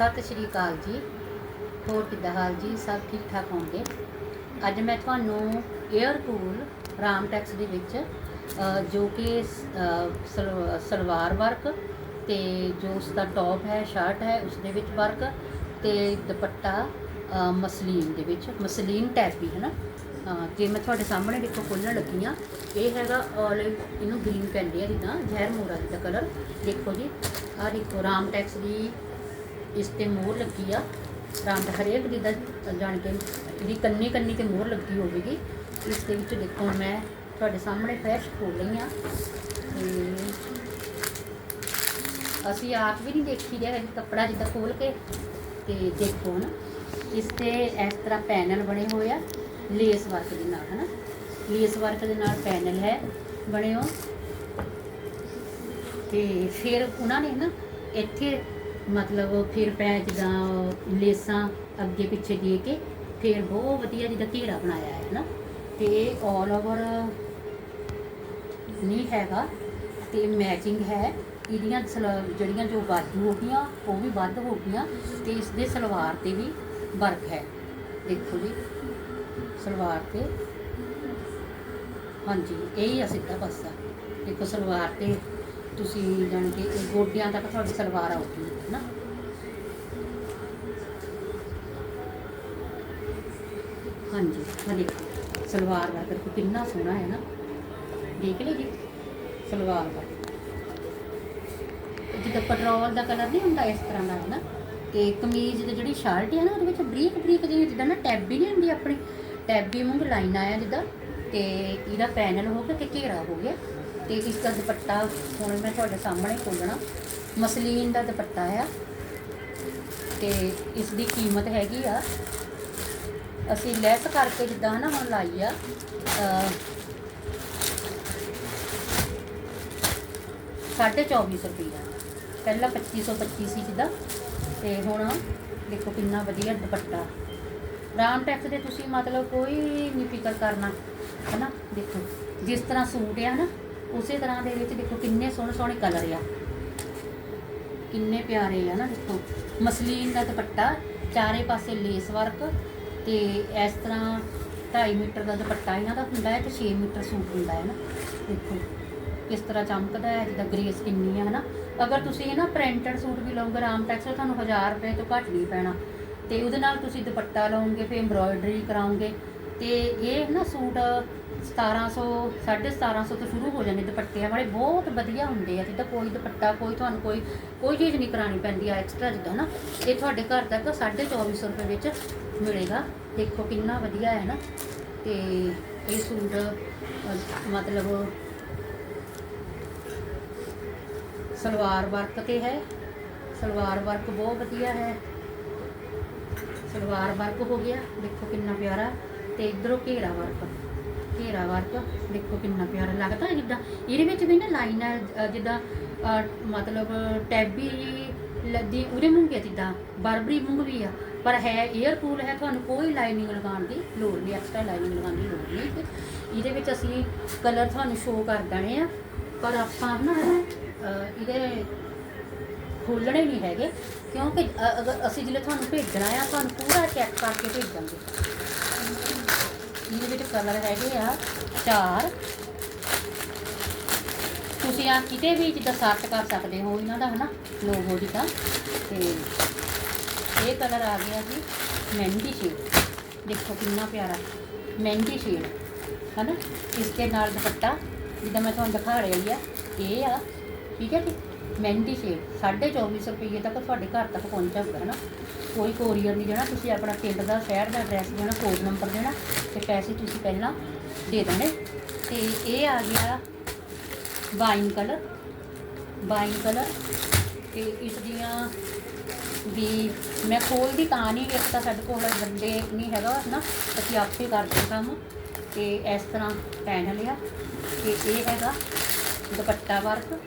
ਸਤਿ ਸ਼੍ਰੀ ਅਕਾਲ ਜੀ। ਹੋਰ ਕਿੱਦਾਂ ਹਾਲ ਜੀ? ਸਭ ਠੀਕ ਠਾਕ ਹੋਣਗੇ? ਅੱਜ ਮੈਂ ਤੁਹਾਨੂੰ 에ਅਰ ਕੂਲ ਰਾਮਟੈਕਸ ਦੇ ਵਿੱਚ ਜੋ ਕਿ ਸਲ- ਸਲਵਾਰ ਵਰਕ ਤੇ ਜੋ ਉਸ ਦਾ ਟੌਪ ਹੈ ਸ਼ਰਟ ਹੈ ਉਸ ਦੇ ਵਿੱਚ ਵਰਕ ਤੇ ਦੁਪੱਟਾ ਮਸਲੀਨ ਦੇ ਵਿੱਚ, ਮਸਲੀਨ ਟੈਪ ਵੀ ਹੈ ਨਾ ਜੇ ਮੈਂ ਤੁਹਾਡੇ ਸਾਹਮਣੇ ਦੇਖੋ ਖੋਲਣ ਲੱਗੀ ਆ ਇਹ ਹੈਗਾ ਔਲਿਵ ਇਹਨੂੰ ਗ੍ਰੀਨ ਕਹਿੰਦੇ ਆ ਜਿੱਦਾਂ, ਜ਼ਹਿਰ ਮੋਰਾ ਦਾ ਕਲਰ ਦੇਖੋ ਜੀ, ਆਹ ਦੇਖੋ ਰਾਮਟੈਕਸ ਦੀ ਇਸ ਤੇ ਮੋਹਰ ਲੱਗੀ ਆ। ਰਾਮ ਹਰੇਕ ਦੀ ਜਾਣ ਕੇ ਇਹਦੀ ਕੰਨੀ ਕੰਨੀ ਤੇ ਮੋਹਰ ਲੱਗੀ ਹੋਵੇਗੀ। ਇਸ ਦੇ ਵਿੱਚ ਦੇਖੋ, ਮੈਂ ਤੁਹਾਡੇ ਸਾਹਮਣੇ ਫਰੈਸ਼ ਖੋਲ ਰਹੀ ਆ ਤੇ ਅਸੀਂ ਆਪ ਵੀ ਨਹੀਂ ਦੇਖੀ ਰਿਹਾ ਇਹ ਕੱਪੜਾ ਜਿੱਦਾਂ ਖੋਲ ਕੇ। ਤੇ ਦੇਖੋ ਨਾ ਇਸ ਤੇ ਇਸ ਤਰ੍ਹਾਂ ਪੈਨਲ ਬਣੇ ਹੋਏ ਆ ਲੇਸ ਵਰਕ ਦੇ ਨਾਲ, ਹਨਾ? ਲੇਸ ਵਰਕ ਦੇ ਨਾਲ ਪੈਨਲ ਹੈ, ਬਣੇ ਹੋ। ਤੇ ਫਿਰ ਉਹਨਾਂ ਨੇ ਨਾ ਇੱਥੇ ਮਤਲਬ ਫਿਰ ਪੈ ਜਿੱਦਾਂ ਲੇਸਾਂ ਅੱਗੇ ਪਿੱਛੇ ਦੇ ਕੇ ਫਿਰ ਬਹੁਤ ਵਧੀਆ ਜਿੱਦਾਂ ਘੇਰਾ ਬਣਾਇਆ ਹੈ ਨਾ। ਤੇ ਆਲ ਓਵਰ ਨਹੀਂ ਹੈਗਾ ਤੇ ਮੈਚਿੰਗ ਹੈ। ਇਹਦੀਆਂ ਸਲ- ਜਿਹੜੀਆਂ ਜੋ ਬਾਜੂ ਹੋ ਗਈਆਂ, ਉਹ ਵੀ ਵੱਧ ਹੋ ਗਈਆਂ ਤੇ ਇਸ ਦੇ ਸਲਵਾਰ ਤੇ ਵੀ ਵਰਕ ਹੈ। ਦੇਖੋ ਜੀ, ਸਲਵਾਰ ਤੇ। ਹਾਂਜੀ, ਇਹ ਹੀ ਆ ਸਿੱਧਾ ਪਾਸਾ। ਦੇਖੋ ਸਲਵਾਰ ਤੇ ਤੁਸੀਂ ਜਾਣ ਕੇ ਗੋਡਿਆਂ ਤੱਕ ਤੁਹਾਡੀ ਸਲਵਾਰ ਆਉਗੀ ਹੈ ਨਾ ਹਾਂਜੀ ਆ ਦੇਖੋ, ਸਲਵਾਰ ਦਾ ਦੇਖੋ ਕਿੰਨਾ ਸੋਹਣਾ ਹੈ ਨਾ। ਦੇਖ ਲਓ ਜੀ, ਸਲਵਾਰ ਦਾ। ਜਿੱਦਾਂ ਪੈਟਰੋਲ ਦਾ ਕਲਰ ਨਹੀਂ ਹੁੰਦਾ ਇਸ ਤਰ੍ਹਾਂ ਦਾ ਹੈ ਨਾ ਤੇ ਕਮੀਜ਼ ਦੀ ਜਿਹੜੀ ਸ਼ਰਟ ਹੈ ਨਾ, ਉਹਦੇ ਵਿੱਚ ਬਰੀਕ ਬਰੀਕ ਜਿਹੀ ਜਿੱਦਾਂ ਨਾ ਟੈਬੀ ਨਹੀਂ ਹੁੰਦੀ ਆਪਣੀ। ਟੈਬੀ ਵਾਂਗ ਲਾਈਨ ਆਇਆ ਜਿੱਦਾਂ, ਤੇ ਇਹਦਾ ਪੈਨਲ ਹੋ ਗਿਆ ਤੇ ਘੇਰਾ ਹੋ ਗਿਆ। ਤੇ ਇਸ ਦਾ ਦੁਪੱਟਾ ਹੁਣ ਮੈਂ ਤੁਹਾਡੇ ਸਾਹਮਣੇ ਖੋਲਣਾ। ਮਸਲੀਨ ਦਾ ਦੁਪੱਟਾ ਆ ਤੇ ਇਸ ਦੀ ਕੀਮਤ ਹੈਗੀ ਆ। ਅਸੀਂ ਲੈਸ ਕਰਕੇ ਜਿੱਦਾਂ ਨਾ ਹੁਣ ਲਾਈ ਆ ਅਹ, ਸਾਢੇ 2400 ਰੁਪਈਆ। ਪਹਿਲਾਂ 2525 ਸੀ ਜਿੱਦਾਂ ਤੇ ਹੁਣ ਦੇਖੋ ਕਿੰਨਾ ਵਧੀਆ ਦੁਪੱਟਾ। ਰਾਮ ਟੈਕਸ ਦੇ ਤੁਸੀਂ ਮਤਲਬ ਕੋਈ ਨਹੀਂ ਫਿਕਰ ਕਰਨਾ ਹੈਨਾ ਦੇਖੋ। ਜਿਸ ਤਰ੍ਹਾਂ ਸੂਟ ਆ ਨਾ ਉਸੇ ਤਰ੍ਹਾਂ ਦੇ ਵਿੱਚ ਦੇਖੋ ਕਿੰਨੇ ਸੋਹਣੇ ਸੋਹਣੇ ਕਲਰ ਆ। ਕਿੰਨੇ ਪਿਆਰੇ ਆ ਨਾ ਦੇਖੋ। ਮਸਲੀਨ ਦਾ ਦੁਪੱਟਾ, ਚਾਰੇ ਪਾਸੇ ਲੇਸ ਵਰਕ ਤੇ ਇਸ ਤਰ੍ਹਾਂ 2.5 ਮੀਟਰ ਦਾ ਦੁਪੱਟਾ ਇਹਨਾਂ ਦਾ ਹੁੰਦਾ ਹੈ ਤੇ 6 ਮੀਟਰ ਸੂਟ ਹੁੰਦਾ ਹੈ ਨਾ। ਦੇਖੋ ਕਿਸ ਤਰ੍ਹਾਂ ਚਮਕਦਾ ਹੈ, ਜਿੱਦਾਂ ਗ੍ਰੇਸ ਕਿੰਨੀ ਹੈ ਹਨਾ। ਅਗਰ ਤੁਸੀਂ ਇਹ ਨਾ ਪ੍ਰਿੰਟਡ ਸੂਟ ਵੀ ਲਓਗੇ, ਰਾਮ ਟੈਕਸ ਤੁਹਾਨੂੰ 1000 ਰੁਪਏ ਤੋਂ ਘੱਟ ਨਹੀਂ ਪੈਣਾ। ਤੇ ਉਹਦੇ ਨਾਲ ਤੁਸੀਂ ਦੁਪੱਟਾ ਲਓਗੇ, ਫਿਰ ਐਮਬ੍ਰੋਇਡਰੀ ਕਰਾਉਂਗੇ ਤੇ ਇਹ ਨਾ ਸੂਟ 1700 1750 ਤੋਂ ਸ਼ੁਰੂ ਹੋ ਜਾਂਦੇ ਦੁਪੱਟੇ ਵਾਲੇ ਬਹੁਤ ਵਧੀਆ ਹੁੰਦੇ ਆ, ਜਿੱਦਾਂ ਕੋਈ ਦੁਪੱਟਾ, ਕੋਈ ਤੁਹਾਨੂੰ ਕੋਈ ਕੋਈ ਚੀਜ਼ ਨਹੀਂ ਕਰਾਣੀ ਪੈਂਦੀ ਆ ਐਕਸਟਰਾ ਜਿੱਦਾਂ ਨਾ, ਇਹ ਤੁਹਾਡੇ ਘਰ ਤੱਕ 2450 ਰੁਪਏ ਵਿੱਚ ਮਿਲੇਗਾ। ਦੇਖੋ ਕਿੰਨਾ ਵਧੀਆ ਹੈ ਨਾ, ਤੇ ਇਹ ਸੂਟ ਮਤਲਬ ਸਲਵਾਰ ਵਰਕ ਤੇ ਹੈ, ਸਲਵਾਰ ਵਰਕ ਬਹੁਤ ਵਧੀਆ ਹੈ। ਸਲਵਾਰ ਵਰਕ ਹੋ ਗਿਆ, ਦੇਖੋ ਕਿੰਨਾ ਪਿਆਰਾ, ਤੇ ਇਧਰੋਂ ਘੇਰਾ ਵਰਕ। ਘੇਰਾ ਵਰਕ ਦੇਖੋ ਕਿੰਨਾ ਪਿਆਰਾ ਲੱਗਦਾ ਹੈ ਜਿੱਦਾਂ। ਇਹਦੇ ਵਿੱਚ ਵੀ ਨਾ ਲਾਈਨ ਹੈ ਜਿੱਦਾਂ ਮਤਲਬ ਟੈਬੀ ਲੱਦੀ ਉਹਦੇ ਮੂੰਹ ਹੈ ਜਿੱਦਾਂ, ਬਰਬਰੀ ਮੂੰਹ ਵੀ ਆ। ਪਰ ਹੈ 에ਅਰ ਕੂਲ ਹੈ, ਤੁਹਾਨੂੰ ਕੋਈ ਲਾਈਨਿੰਗ ਲਗਾਉਣ ਦੀ ਲੋੜ ਨਹੀਂ ਐਕਸਟਰਾ ਲਾਈਨਿੰਗ ਲਗਾਉਣ ਦੀ ਲੋੜ ਨਹੀਂ। ਇਹਦੇ ਵਿੱਚ ਅਸੀਂ ਕਲਰ ਤੁਹਾਨੂੰ ਸ਼ੋਅ ਕਰ ਦੇਣੇ ਆ। ਪਰ ਆਪਾਂ ਨਾ ਇਹਦੇ ਖੋਲਣੇ ਨਹੀਂ ਹੈਗੇ। ਕਿਉਂਕਿ ਅਗਰ ਅਸੀਂ ਜਿਹੜੇ ਤੁਹਾਨੂੰ ਭੇਜਣਾ ਆ, ਤੁਹਾਨੂੰ ਪੂਰਾ ਚੈੱਕ ਕਰਕੇ ਭੇਜਾਂਗੇ। ਇਹਦੇ ਵਿੱਚ ਕਲਰ ਹੈਗੇ ਆ ਚਾਰ। ਤੁਸੀਂ ਆ ਕਿਤੇ ਵੀ ਜਿੱਦਾਂ ਸਰਚ ਕਰ ਸਕਦੇ ਹੋ ਇਹਨਾਂ ਦਾ, ਹਨਾ? ਲੋਗੋ ਜਿੱਦਾਂ। ਤੇ ਇਹ ਕਲਰ ਆ ਗਿਆ ਜੀ ਮਹਿੰਦੀ ਸ਼ੇਡ ਦੇਖੋ ਕਿੰਨਾ ਪਿਆਰਾ, ਮਹਿੰਦੀ ਸ਼ੇਡ ਹਨਾ? ਇਸ ਦੇ ਨਾਲ ਦੁਪੱਟਾ, ਜਿੱਦਾਂ ਮੈਂ ਤੁਹਾਨੂੰ ਦਿਖਾ ਰਹੀ ਆ, ਇਹ ਆ, ਠੀਕ ਹੈ ਜੀ? ਮਹਿੰਦੀ ਸ਼ੇਡ 2450 ਰੁਪਏ ਤੱਕ ਤੁਹਾਡੇ ਘਰ ਤੱਕ ਪਹੁੰਚ ਜਾਊਗਾ ਹਨਾ? ਕੋਈ ਕੋਰੀਅਰ ਨਹੀਂ ਦੇਣਾ ਤੁਸੀਂ ਆਪਣਾ ਪਿੰਡ ਦਾ, ਸ਼ਹਿਰ ਦਾ ਐਡਰੈਸ ਦੇਣਾ ਕੋਡ ਨੰਬਰ ਦੇਣਾ ਤੇ ਪੈਸੇ ਤੁਸੀਂ ਪਹਿਲਾਂ ਦੇ ਦੇਣੇ ਤੇ ਇਹ ਆ ਗਿਆ ਵਾਈਨ ਕਲਰ। ਵਾਈਨ ਕਲਰ ਤੇ ਇਸ ਦੀਆਂ ਵੀ ਮੈਂ ਖੋਲਦੀ ਤਾਂ ਨਹੀਂ, ਇੱਕ ਤਾਂ ਸਾਡੇ ਕੋਲ ਗੰਦੇ ਨਹੀਂ ਹੈਗਾ ਨਾ, ਅਸੀਂ ਆਪੇ ਕਰਦੇ ਕੰਮ। ਤੇ ਇਸ ਤਰ੍ਹਾਂ ਪੈਨਲ ਆ। ਤੇ ਇਹ ਹੈਗਾ ਦੁਪੱਟਾ ਵਰਕ,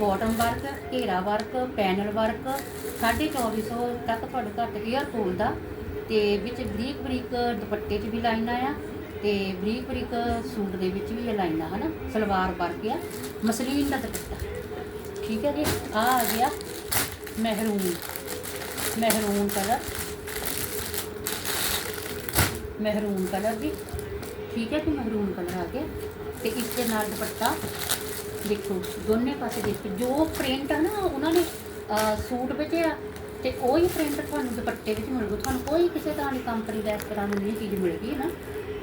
ਬਾਟਮ ਵਰਕ, ਘੇਰਾ ਵਰਕ, ਪੈਨਲ ਵਰਕ। 2450 ਤੱਕ ਤੁਹਾਡੇ ਘਰ ਤੇ 에ਅਰ ਦਾ ਤੇ ਵਿੱਚ ਬਰੀਕ ਬਰੀਕ ਦੁਪੱਟੇ 'ਚ ਵੀ ਲਾਈਨਾਂ ਆ ਤੇ ਬਰੀਕ ਬਰੀਕ ਸੂਟ ਦੇ ਵਿੱਚ ਵੀ ਇਹ ਲਾਈਨਾਂ ਹਨਾ? ਸਲਵਾਰ ਵਰਕ ਆ, ਮਸਲੀਨ ਦਾ ਦੁਪੱਟਾ। ਠੀਕ ਹੈ ਜੀ? ਆ ਆ ਗਿਆ ਮਹਿਰੂਨ ਮਹਿਰੂਨ ਕਲਰ ਮਹਿਰੂਨ ਕਲਰ ਦੀ ਠੀਕ ਹੈ ਕਿ ਮਹਿਰੂਨ ਕਲਰ ਆ ਗਿਆ। ਤੇ ਇਸ ਦੇ ਨਾਲ ਦੁਪੱਟਾ ਦੇਖੋ, ਦੋਨੇ ਪਾਸੇ ਦੇਖੋ, ਜੋ ਪ੍ਰਿੰਟ ਹੈ ਨਾ, ਉਹਨਾਂ ਨੇ ਸੂਟ ਵਿੱਚ ਆ ਤੇ ਉਹੀ ਪ੍ਰਿੰਟ ਤੁਹਾਨੂੰ ਦੁਪੱਟੇ ਵਿੱਚ ਮਿਲੂਗਾ। ਤੁਹਾਨੂੰ ਕੋਈ ਕਿਸੇ ਤਰ੍ਹਾਂ ਦੀ ਕੰਪਨੀ ਦਾ ਇਸ ਤਰ੍ਹਾਂ ਦੀ ਨਹੀਂ ਚੀਜ਼ ਮਿਲੇਗੀ ਨਾ?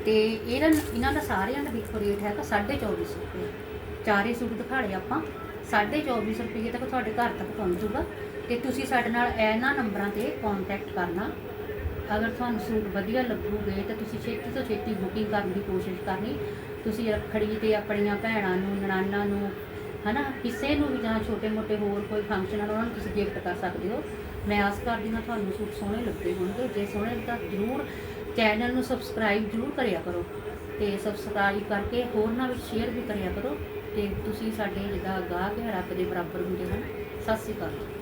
ਤੇ ਇਹਦਾ ਇਹਨਾਂ ਦਾ ਸਾਰਿਆਂ ਦਾ ਦੇਖੋ ਰੇਟ ਹੈਗਾ 2450 ਰੁਪਏ। ਚਾਰੇ ਸੂਟ ਦਿਖਾ ਲਏ ਆਪਾਂ 2450 ਰੁਪਏ ਤੱਕ ਤੁਹਾਡੇ ਘਰ ਤੱਕ ਪਹੁੰਚ ਜਾਊਗਾ। ਤੇ ਤੁਸੀਂ ਸਾਡੇ ਨਾਲ ਇਹਨਾਂ ਨੰਬਰਾਂ ਤੇ ਕੰਟੈਕਟ ਕਰਨਾ। ਅਗਰ ਤੁਹਾਨੂੰ ਸੂਟ ਵਧੀਆ ਲੱਗੂਗੇ ਤਾਂ ਤੁਸੀਂ ਛੇਤੀ ਤੋਂ ਛੇਤੀ ਬੁਕਿੰਗ ਕਰਨ ਦੀ ਕੋਸ਼ਿਸ਼ ਕਰਨੀ। ਤੁਸੀਂ ਰੱਖੜੀ ਤੇ ਆਪਣੀਆਂ ਭੈਣਾਂ ਨੂੰ ਨਨਾਨਾ ਨੂੰ ਹਨਾ? ਕਿਸੇ ਨੂੰ ਵੀ ਜਾਂ ਛੋਟੇ-ਮੋਟੇ ਹੋਰ ਕੋਈ ਫੰਕਸ਼ਨ ਆ ਉਹਨਾਂ ਨੂੰ ਤੁਸੀਂ ਗਿਫਟ ਕਰ ਸਕਦੇ ਹੋ। ਮੈਂ ਆਸ ਕਰਦੀ ਹਾਂ ਤੁਹਾਨੂੰ ਸੂਟ ਸੋਹਣੇ ਲੱਗੇ ਹੋਣਗੇ। ਜੇ ਸੋਹਣੇ ਤਾਂ ਜ਼ਰੂਰ ਚੈਨਲ ਨੂੰ ਸਬਸਕ੍ਰਾਈਬ ਜ਼ਰੂਰ ਕਰਿਆ ਕਰੋ ਤੇ ਸਬਸਕ੍ਰਾਈਬ ਕਰਕੇ ਹੋਰਨਾਂ ਵਿੱਚ ਸ਼ੇਅਰ ਵੀ ਕਰਿਆ ਕਰੋ ਤੇ ਤੁਸੀਂ ਸਾਡੇ ਜਿੱਦਾਂ ਗਾਹਕ ਹੈ ਰੱਬ ਦੇ ਬਰਾਬਰ ਹੁੰਦੇ ਹਨ। ਸਤਿ ਸ਼੍ਰੀ ਅਕਾਲ।